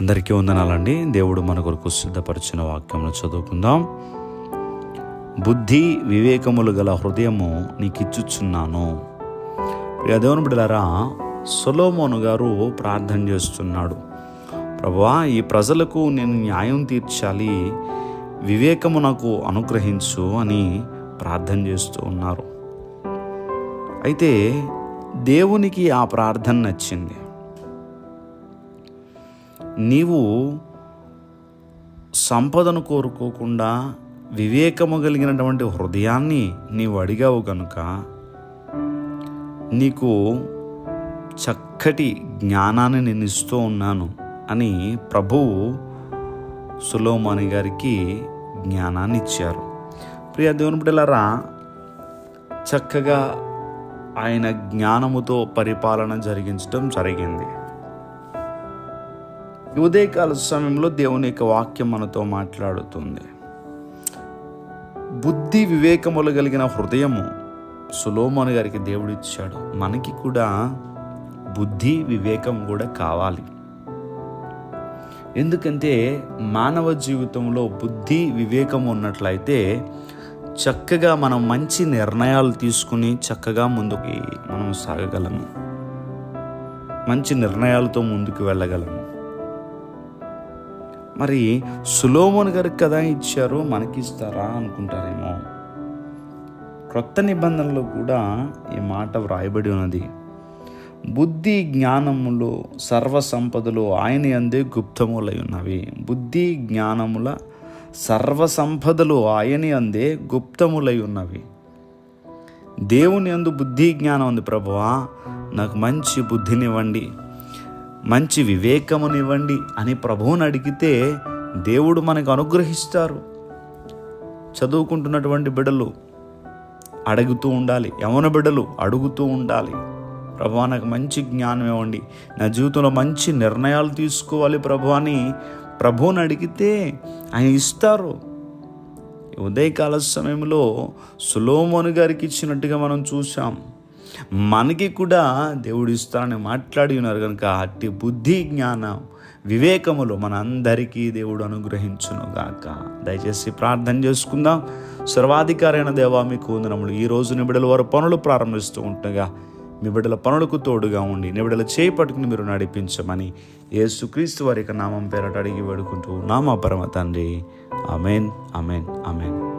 అందరికీ వందనాలండి. దేవుడు మన కొరకు సిద్ధపరిచిన వాక్యమును చదువుకుందాం. బుద్ధి వివేకములు గల హృదయము నీకిచ్చుచున్నాను. ప్రియ దేవుని బిడ్డలారా సొలోమోను గారు ప్రార్థన చేస్తున్నాడు. ప్రభా ఈ ప్రజలకు నేను న్యాయం తీర్చాలి వివేకము నాకు అనుగ్రహించు అని ప్రార్థన చేస్తూ ఉన్నారు. అయితే దేవునికి ఆ ప్రార్థన నచ్చింది. నీవు సంపదను కోరుకోకుండా వివేకము కలిగినటువంటి హృదయాన్ని నీవు అడిగావు కనుక నీకు చక్కటి జ్ఞానాన్ని నేను ఇస్తూ ఉన్నాను అని ప్రభువు సులోమాని గారికి జ్ఞానాన్ని ఇచ్చారు. ప్రియ దేవుని బిడ్డలారా చక్కగా ఆయన జ్ఞానముతో పరిపాలన జరిగించడం జరిగింది. ఉదయకాల సమయంలో దేవుని యొక్క వాక్యం మనతో మాట్లాడుతుంది. బుద్ధి వివేకములు కలిగిన హృదయము సులోమోను గారికి దేవుడు ఇచ్చాడు మనకి కూడా బుద్ధి వివేకం కూడా కావాలి. ఎందుకంటే మానవ జీవితంలో బుద్ధి వివేకం ఉన్నట్లయితే చక్కగా మనం మంచి నిర్ణయాలు తీసుకుని చక్కగా ముందుకి మనం సాగగలము. మంచి నిర్ణయాలతో ముందుకు వెళ్ళగలము. మరి సులోమోన్ గారికి కదా ఇచ్చారు మనకి ఇస్తారా అనుకుంటారేమో. క్రొత్త నిబంధనలో కూడా ఈ మాట వ్రాయబడి ఉన్నది. బుద్ధి జ్ఞానములు సర్వ సంపదలు ఆయన అందే గుప్తములై ఉన్నవి. బుద్ధి జ్ఞానముల సర్వ సంపదలు ఆయన అందే గుప్తములై ఉన్నవి. దేవుని అందు బుద్ధి జ్ఞానం ఉంది ప్రభువా. నాకు మంచి బుద్ధినివ్వండి. మంచి వివేకమునివ్వండి అని ప్రభువుని అడిగితే దేవుడు మనకు అనుగ్రహిస్తారు. చదువుకుంటున్నటువంటి బిడ్డలు అడుగుతూ ఉండాలి. యవన బిడ్డలు అడుగుతూ ఉండాలి. ప్రభా నాకు మంచి జ్ఞానం ఇవ్వండి. నా జీవితంలో మంచి నిర్ణయాలు తీసుకోవాలి ప్రభు అని ప్రభువుని అడిగితే ఆయన ఇస్తారు. ఉదయకాల సమయంలో సులోమోను గారికి ఇచ్చినట్టుగా మనం చూసాం మనకి కూడా దేవుడు ఇస్తానని మాట్లాడి ఉన్నారు కనుక అట్టి బుద్ధి జ్ఞానం వివేకములు మన అందరికీ దేవుడు అనుగ్రహించును గాక దయచేసి ప్రార్థన చేసుకుందాం. సర్వాధికారైన దేవా మీకు వందనములు. ఈ రోజు నిబిడల వారు పనులు ప్రారంభిస్తూ ఉంటుండగా మీ బిడ్డల పనులకు తోడుగా ఉండి నిబిడల చేపట్టుకుని మీరు నడిపించమని యేసుక్రీస్తు వారి యొక్క నామం పేరట అడిగి వేడుకుంటూ నామా పరమ తండ్రి. Amen amen amen